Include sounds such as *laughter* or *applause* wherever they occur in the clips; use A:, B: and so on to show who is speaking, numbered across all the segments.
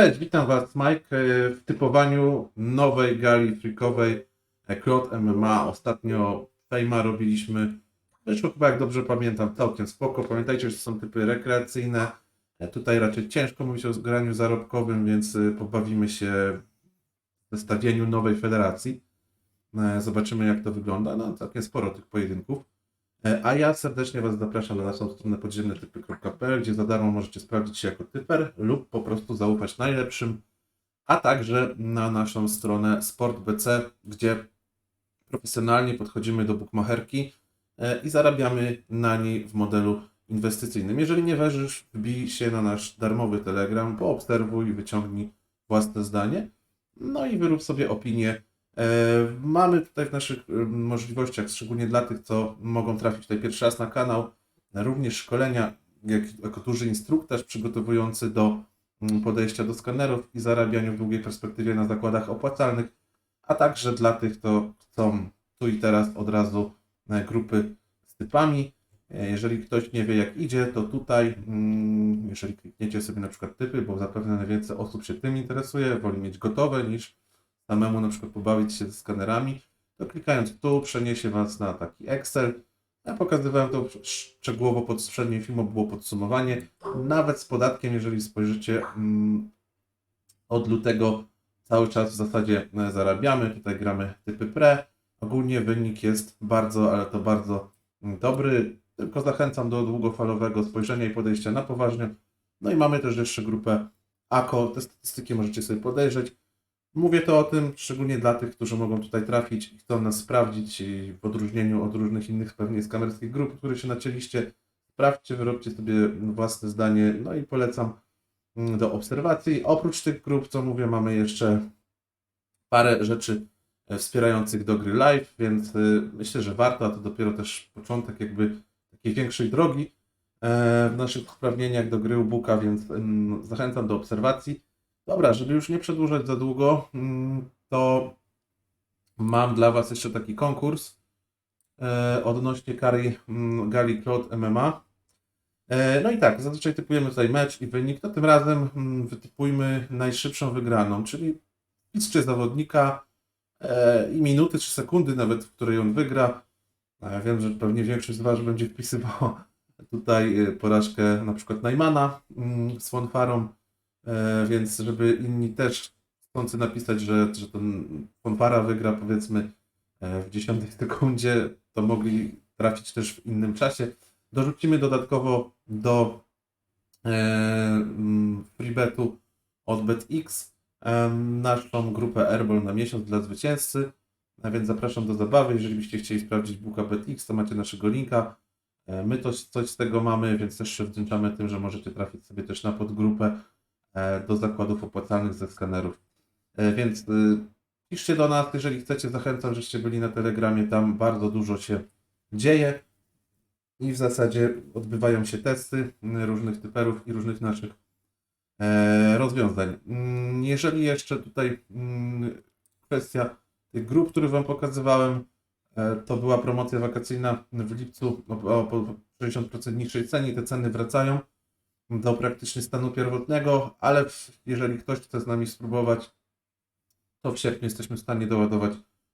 A: Cześć, witam Was Mike e, w typowaniu nowej gali freakowej e, Claude MMA. Ostatnio Fejma robiliśmy, wyszło chyba jak dobrze pamiętam, całkiem spoko. Pamiętajcie, że są typy rekreacyjne. E, Tutaj raczej ciężko mówić o graniu zarobkowym, więc e, pobawimy się w zestawieniu nowej federacji. E, Zobaczymy jak to wygląda. No całkiem sporo tych pojedynków. E, A ja serdecznie Was zapraszam na naszą stronę podziemnetypy.pl, gdzie za darmo możecie sprawdzić się jako typer lub po prostu zaufać najlepszym, a także na naszą stronę SportBC, gdzie profesjonalnie podchodzimy do bookmacherki e, i zarabiamy na niej w modelu inwestycyjnym. Jeżeli nie wierzysz, wbij się na nasz darmowy Telegram, poobserwuj, wyciągnij własne zdanie, no i wyrób sobie opinię Mamy tutaj w naszych e, możliwościach, szczególnie dla tych, co mogą trafić tutaj pierwszy raz na kanał, również szkolenia jak, jako duży instruktaż przygotowujący do mm, podejścia do skanerów i zarabianiu w długiej perspektywie na zakładach opłacalnych, a także dla tych, kto chcą tu i teraz od razu e, grupy z typami. E, Jeżeli ktoś nie wie jak idzie, to tutaj, mm, jeżeli klikniecie sobie na przykład typy, bo zapewne najwięcej osób się tym interesuje, woli mieć gotowe niż samemu na przykład pobawić się ze skanerami, to klikając tu przeniesie Was na taki Excel. Ja pokazywałem to szczegółowo pod poprzednim filmem, było podsumowanie. Nawet z podatkiem, jeżeli spojrzycie mm, od lutego cały czas w zasadzie e, zarabiamy. Tutaj gramy typy pre. Ogólnie wynik jest bardzo, ale to bardzo mm, dobry. Tylko zachęcam do długofalowego spojrzenia i podejścia na poważnie. No i mamy też jeszcze grupę AKO. Te statystyki możecie sobie podejrzeć. Mówię to o tym szczególnie dla tych, którzy mogą tutaj trafić i chcą nas sprawdzić w odróżnieniu od różnych innych pewnie skamerskich grup, które się nacięliście. Sprawdźcie, wyrobcie sobie własne zdanie, no i polecam mm, do obserwacji. Oprócz tych grup, co mówię, mamy jeszcze parę rzeczy e, wspierających do gry live, więc y, myślę, że warto, a to dopiero też początek jakby takiej większej drogi e, w naszych uprawnieniach do gry u więc ym, zachęcam do obserwacji. Dobra, żeby już nie przedłużać za długo, mm, to mam dla Was jeszcze taki konkurs e, odnośnie kari mm, gali Claude MMA. E, No i tak, zazwyczaj typujemy tutaj mecz i wynik, to tym razem mm, wytypujmy najszybszą wygraną, czyli wpiszcie zawodnika e, i minuty czy sekundy nawet, w której on wygra. E, Wiem, że pewnie większość z Was będzie wpisywało *laughs* tutaj porażkę na przykład Najmana z fanfarą. E, więc żeby inni też chcący napisać, że, że ten fanfara wygra powiedzmy e, w 10 sekundzie, to mogli trafić też w innym czasie. Dorzucimy dodatkowo do e, freebetu od BetX e, naszą grupę Airball na miesiąc dla zwycięzcy, a więc zapraszam do zabawy. Jeżeli byście chcieli sprawdzić booka BetX, to macie naszego linka. E, My to, coś z tego mamy, więc też się wdzięczamy tym, że możecie trafić sobie też na podgrupę do zakładów opłacalnych ze skanerów. E, Więc y, piszcie do nas, jeżeli chcecie. Zachęcam, żeście byli na Telegramie. Tam bardzo dużo się dzieje i w zasadzie odbywają się testy różnych typerów i różnych naszych e, rozwiązań. Mm, Jeżeli jeszcze tutaj mm, kwestia tych grup, które Wam pokazywałem, e, to była promocja wakacyjna w lipcu o, o po 60% niższej cenie. Te ceny wracają do praktycznie stanu pierwotnego, ale jeżeli ktoś chce z nami spróbować, to w sierpniu jesteśmy w stanie doładować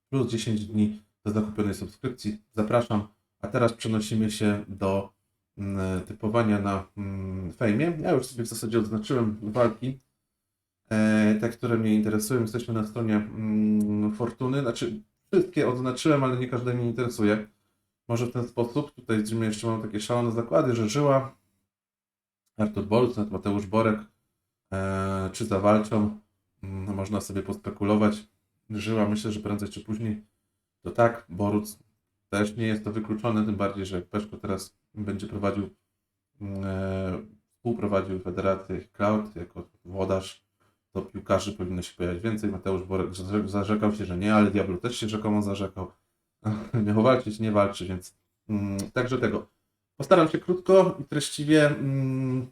A: plus 10 dni do zakupionej subskrypcji. Zapraszam. A teraz przenosimy się do mm, typowania na mm, fejmie. Ja już sobie w zasadzie odznaczyłem walki, e, te, które mnie interesują. Jesteśmy na stronie mm, Fortuny. Znaczy, wszystkie odznaczyłem, ale nie każde mnie interesuje. Może w ten sposób. Tutaj jeszcze mam takie szalone zakłady, że żyła Artur Bolcet, Mateusz Borek, e, czy zawalczą. Mm, Można sobie pospekulować. Żyła, myślę, że prędzej czy później to tak. Boruc też nie jest to wykluczone, tym bardziej, że Peszko teraz będzie prowadził, mm, e, współprowadził Federację Cloud jako włodarz, to piłkarzy powinno się pojawiać więcej. Mateusz Borek zarze- zarzekał się, że nie, ale Diablo też się rzekomo zarzekał. *laughs* Miał walczyć, nie walczy, więc mm, także tego. Postaram się krótko i treściwie mm,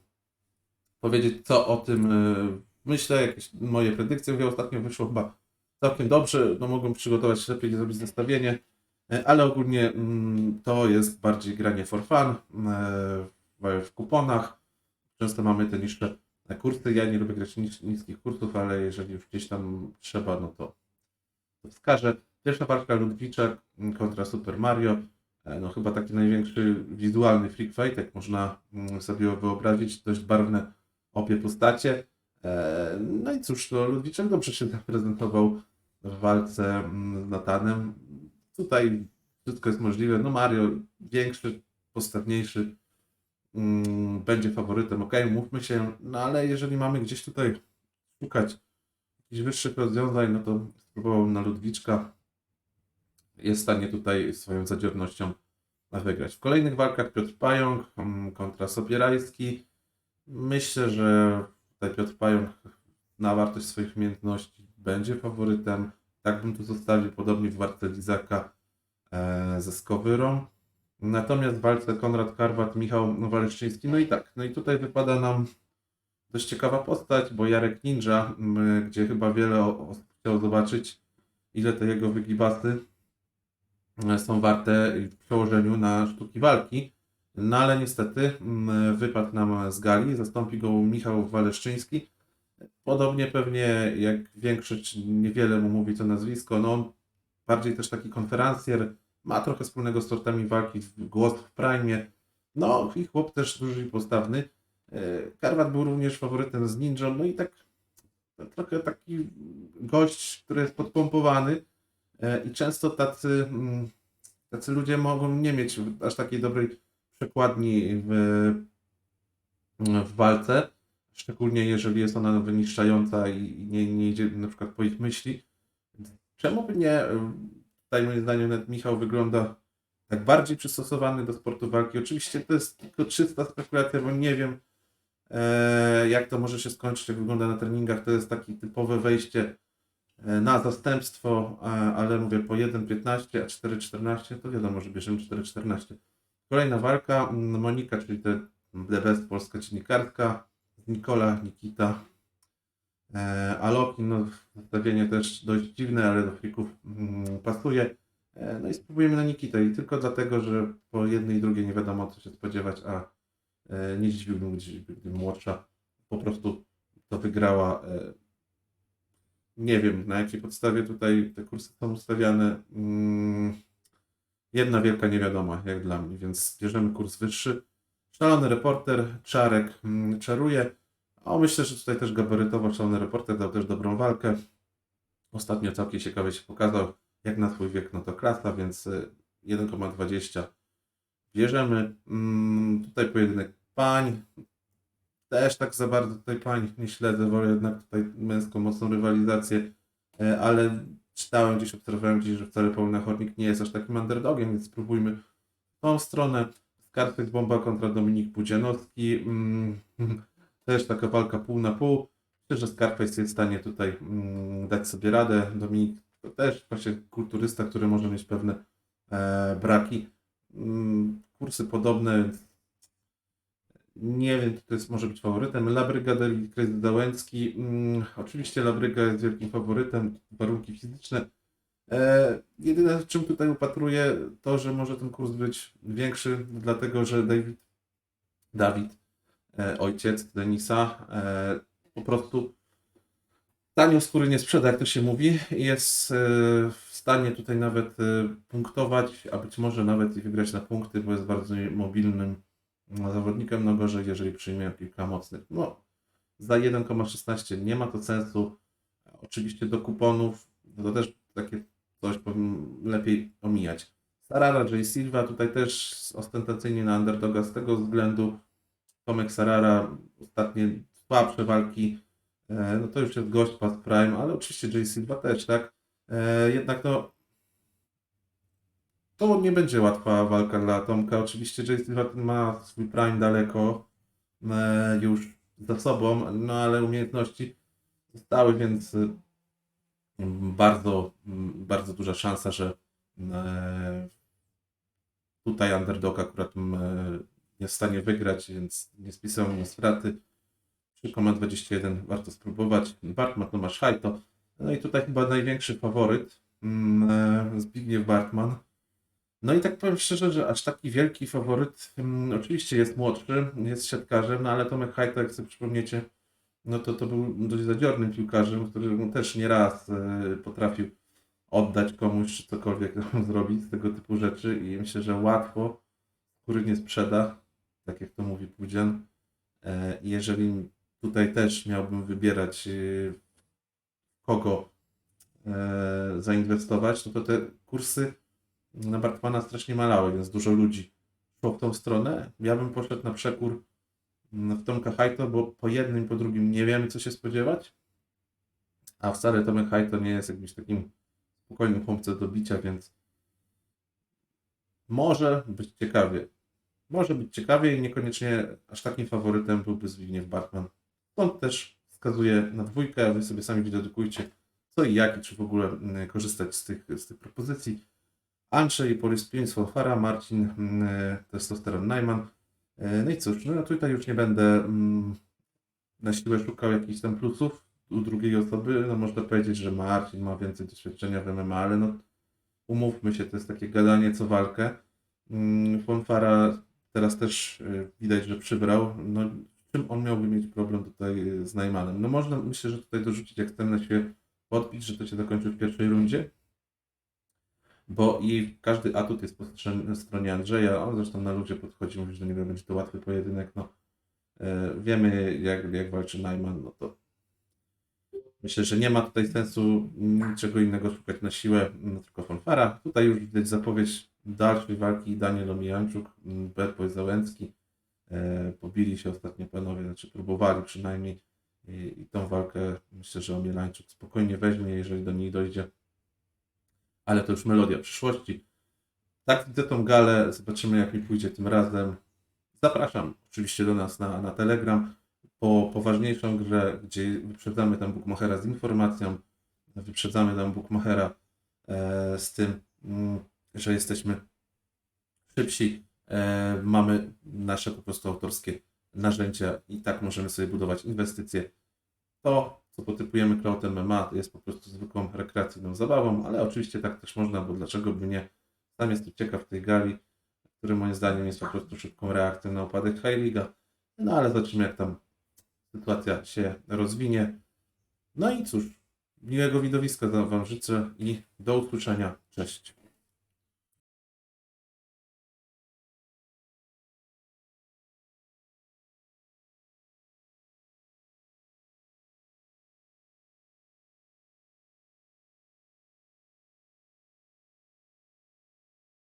A: powiedzieć, co o tym y, myślę, jakieś moje predykcje. Mówię, ostatnio wyszło chyba całkiem dobrze. No, mogłem przygotować się lepiej zrobić zestawienie, y, ale ogólnie mm, to jest bardziej granie for fun y, w, kuponach. Często mamy te niższe kursy. Ja nie lubię grać nis niskich kursów, ale jeżeli już gdzieś tam trzeba, no to, to wskażę. Pierwsza walka Ludwiczak kontra Super Mario. E, No chyba taki największy wizualny freak fight, jak można mm, sobie wyobrazić. Dość barwne obie postacie. E, No i cóż, no Ludwiczek dobrze się zaprezentował w walce mm, z Natanem. Tutaj wszystko jest możliwe. No Mario większy, postawniejszy, mm, będzie faworytem, ok, mówmy się, no ale jeżeli mamy gdzieś tutaj szukać jakichś wyższych rozwiązań, no to spróbował na Ludwiczka. Jest w stanie tutaj swoją zadziornością wygrać. W kolejnych walkach Piotr Pająk mm, kontra Sobierajski. Myślę, że tutaj Piotr Pająk na wartość swoich umiejętności będzie faworytem. Tak bym tu zostawił, podobnie w walce Lizaka e, ze Skowyrą. Natomiast w walce Konrad Karwat, Michał Waleszczyński, no i tak, no i tutaj wypada nam dość ciekawa postać, bo Jarek Ninja, gdzie chyba wiele osób chciało zobaczyć, ile te jego wygibasy są warte w przełożeniu na sztuki walki. No ale niestety m, wypadł nam z gali, zastąpi go Michał Waleszczyński. Podobnie pewnie jak większość, niewiele mu mówi to nazwisko, no bardziej też taki konferencjer, ma trochę wspólnego z tortami walki, głos w prime. No i chłop też duży i postawny. E, Karwat był również faworytem z Ninją, no i tak trochę taki gość, który jest podpompowany e, i często tacy, mm, tacy ludzie mogą nie mieć aż takiej dobrej przekładni w, w walce, szczególnie jeżeli jest ona wyniszczająca i nie, nie idzie na przykład po ich myśli. Czemu by nie, e, tutaj moim zdaniem nawet Michał wygląda tak bardziej przystosowany do sportu walki. Oczywiście to jest tylko czysta spekulacja, bo nie wiem e, jak to może się skończyć, jak wygląda na treningach. To jest takie typowe wejście e, na zastępstwo, a, ale mówię po 1.15, a 4.14 to wiadomo, że bierzemy 4.14. Kolejna walka, mm, Monika, czyli te The Best polska dziennikarka, Nikola, Nikita, e, no zestawienie też dość dziwne, ale do frików mm, pasuje. E, No i spróbujemy na Nikitę i tylko dlatego, że po jednej i drugiej nie wiadomo co się spodziewać, a e, nie zdziwiłbym, gdyby młodsza po prostu to wygrała. E, Nie wiem na jakiej podstawie tutaj te kursy są ustawiane. Mm, Jedna wielka niewiadoma, jak dla mnie, więc bierzemy kurs wyższy. Szalony reporter, Czarek mm, czaruje. O, myślę, że tutaj też gabarytowo szalony reporter dał też dobrą walkę. Ostatnio całkiem ciekawie się pokazał jak na swój wiek, no to klasa, więc y, 1,20 bierzemy. Mm, tutaj pojedynek pań. Też tak za bardzo tutaj pań nie śledzę, wolę jednak tutaj męską mocną rywalizację, e, ale czytałem gdzieś, obserwowałem gdzieś, że wcale Paulina Chornik nie jest aż takim underdogiem, więc spróbujmy tą stronę. Scarface Bomba kontra Dominik Budzianowski. Mm, *laughs* też taka walka pół na pół. Myślę, że Scarface jest w stanie tutaj mm, dać sobie radę. Dominik to też właśnie kulturysta, który może mieć pewne e, braki. Mm, kursy podobne, więc nie wiem, kto jest, może być faworytem. Labryga Crazy Załęcki. Mm, oczywiście Labryga jest wielkim faworytem, warunki fizyczne. E, jedyne, w czym tutaj upatruję, to, że może ten kurs być większy, dlatego że David, Dawid, e, ojciec Denisa, e, po prostu tanio skóry nie sprzeda, jak to się mówi. Jest e, w stanie tutaj nawet e, punktować, a być może nawet i wygrać na punkty, bo jest bardzo mobilnym zawodnikiem, no gorzej, jeżeli przyjmie kilka mocnych. No, za 1,16 nie ma to sensu. Oczywiście do kuponów, no to też takie coś powinien lepiej omijać. Sarara, J. Silva, tutaj też ostentacyjnie na underdoga z tego względu. Tomek Sarara, ostatnie słabsze walki, e, no to już jest gość past prime, ale oczywiście J. Silva też, tak? E, Jednak no, to nie będzie łatwa walka dla Tomka. Oczywiście J. Silva ma swój prime daleko e, już za sobą, no ale umiejętności zostały, więc y, bardzo, bardzo duża szansa, że e, tutaj underdog akurat e, jest w stanie wygrać, więc nie spisują mu straty. 3,21 warto spróbować. Bartman, Tomasz Hajto. No i tutaj chyba największy faworyt e, Zbigniew Bartman. No i tak powiem szczerze, że aż taki wielki faworyt, mm, oczywiście jest młodszy, jest siatkarzem, no ale Tomek Hajto, jak sobie przypomniecie, no to to był dość zadziornym piłkarzem, który też nieraz e, potrafił oddać komuś czy cokolwiek *laughs* zrobić z tego typu rzeczy i myślę, że łatwo skóry nie sprzeda, tak jak to mówi Pudzian. E, Jeżeli tutaj też miałbym wybierać, e, kogo e, zainwestować, no to te kursy na Bartmana strasznie malały, więc dużo ludzi szło w tą stronę. Ja bym poszedł na przekór mm, w Tomka Hajto, bo po jednym i po drugim nie wiemy, co się spodziewać. A wcale Tomek Hajto nie jest jakimś takim spokojnym chłopcem do bicia, więc może być ciekawie. Może być ciekawie i niekoniecznie aż takim faworytem byłby Zbigniew Bartman. Stąd też wskazuję na dwójkę, a wy sobie sami dedykujcie co i jak i czy w ogóle mm, korzystać z tych, z tych propozycji. Andrzej, Boris Pięć, Fara, Marcin, mm, Testosteron Najman. E, No i cóż, no tutaj już nie będę mm, na siłę szukał jakichś tam plusów u drugiej osoby. No można powiedzieć, że Marcin ma więcej doświadczenia w MMA, ale no umówmy się, to jest takie gadanie co walkę. Mm, Fonfara teraz też e, widać, że przybrał. No czym on miałby mieć problem tutaj e, z Najmanem? No można myślę, że tutaj dorzucić eksternę się podbić, że to się dokończy w pierwszej rundzie bo i każdy atut jest po stronie Andrzeja, on zresztą na ludzie podchodzi, mówi, że do niego będzie to łatwy pojedynek, no. E, wiemy jak, jak walczy Najman, no to myślę, że nie ma tutaj sensu niczego innego szukać na siłę, no, tylko fanfara. Tutaj już widać zapowiedź dalszej walki Daniel Omijanczuk, Bad Boy Załęcki, e, pobili się ostatnio panowie, znaczy próbowali przynajmniej i, i tą walkę myślę, że Omielańczuk spokojnie weźmie, jeżeli do niej dojdzie ale to już melodia przyszłości. Tak widzę tą galę, zobaczymy jak mi pójdzie tym razem. Zapraszam oczywiście do nas na, na Telegram po poważniejszą grę, gdzie wyprzedzamy tam Bookmachera z informacją, wyprzedzamy tam Bookmachera e, z tym, mm, że jesteśmy szybsi, e, mamy nasze po prostu autorskie narzędzia i tak możemy sobie budować inwestycje. To, co potypujemy Cloud MMA, jest po prostu zwykłą rekreacyjną zabawą, ale oczywiście tak też można, bo dlaczego by nie? Sam jestem ciekaw tej gali, który moim zdaniem jest po prostu szybką reakcją na upadek High. No ale zobaczymy, jak tam sytuacja się rozwinie. No i cóż, miłego widowiska Wam życzę i do usłyszenia. Cześć.